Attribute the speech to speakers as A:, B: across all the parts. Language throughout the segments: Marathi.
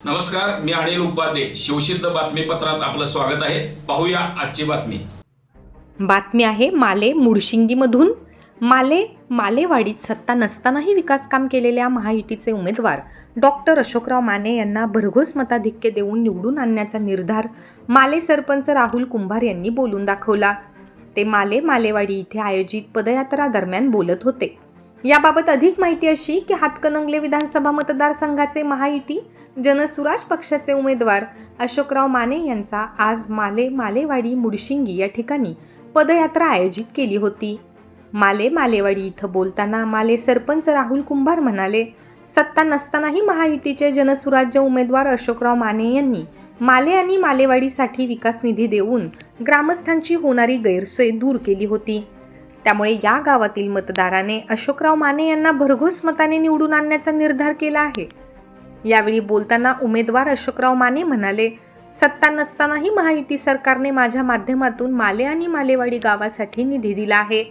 A: नमस्कार मी अनिल उपाध्ये. शिवसिद्ध बातमीपत्रात आपलं स्वागत आहे. पाहूया आजची बातमी.
B: बातमी आहे माले मुडशिंगीमधून. माले मालेवाडीत सत्ता नसतानाही विकास काम केलेल्या महायुतीचे उमेदवार डॉक्टर अशोकराव माने यांना भरघोस मताधिक्य देऊन निवडून आणण्याचा निर्धार माले सरपंच राहुल कुंभार यांनी बोलून दाखवला. ते माले मालेवाडी इथे आयोजित पदयात्रा दरम्यान बोलत होते. याबाबत अधिक माहिती अशी की हातकणंगले विधानसभा मतदारसंघाचे महायुती जनसुराज पक्षाचे उमेदवार अशोकराव माने यांचा आज माले मालेवाडी मुडशिंगी या ठिकाणी पदयात्रा आयोजित केली होती. माले मालेवाडी इथं बोलताना माले सरपंच राहुल कुंभार म्हणाले सत्ता नसतानाही महायुतीचे जनसुराज्य उमेदवार अशोकराव माने यांनी माले आणि मालेवाडीसाठी विकास निधी देऊन ग्रामस्थांची होणारी गैरसोय दूर केली होती. त्यामुळे या गावातील मतदाराने अशोकराव माने यांना भरघोस मताने निवडून आणण्याचा निर्धार केला आहे. यावेळी बोलताना उमेदवार अशोकराव माने म्हणाले सत्ता नसतानाही महायुती सरकारने माझ्या माध्यमातून माले आणि मालेवाडी गावासाठी निधी दिला आहे.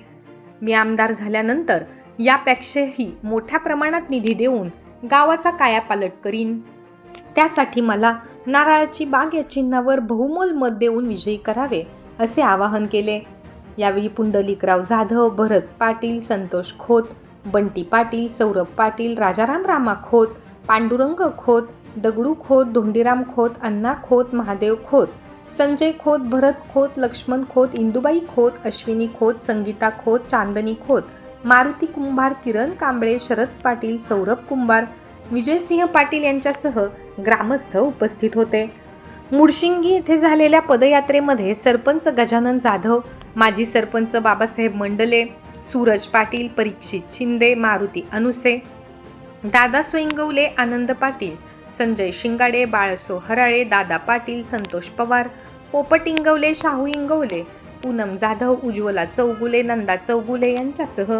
B: मी आमदार झाल्यानंतर यापेक्षाही मोठ्या प्रमाणात निधी देऊन गावाचा कायापालट करीन. त्यासाठी मला नारळाची बाग या चिन्हावर बहुमोल मत देऊन विजयी करावे असे आवाहन केले. यावेळी पुंडलिकराव जाधव भरत पाटील संतोष खोत बंटी पाटील सौरभ पाटील राजाराम रामा खोत पांडुरंग खोत दगडू खोत धोंडीराम खोत अण्णा खोत महादेव खोत संजय खोत भरत खोत लक्ष्मण खोत इंदुबाई खोत अश्विनी खोत संगीता खोत चांदनी खोत मारुती कुंभार किरण कांबळे शरद पाटील सौरभ कुंभार विजयसिंह पाटील यांच्यासह ग्रामस्थ उपस्थित होते. मुडशिंगी येथे झालेल्या पदयात्रेमध्ये सरपंच गजानन जाधव माजी सरपंच बाबासाहेब मंडले सूरज पाटील परीक्षित शिंदे मारुती अनुसे दादा सोईंगवले आनंद पाटील संजय शिंगाडे बाळसो हराळे दादा पाटील संतोष पवार पोपट इंगवले शाहू इंगवले पूनम जाधव उज्ज्वला चौगुले नंदा चौगुले यांच्यासह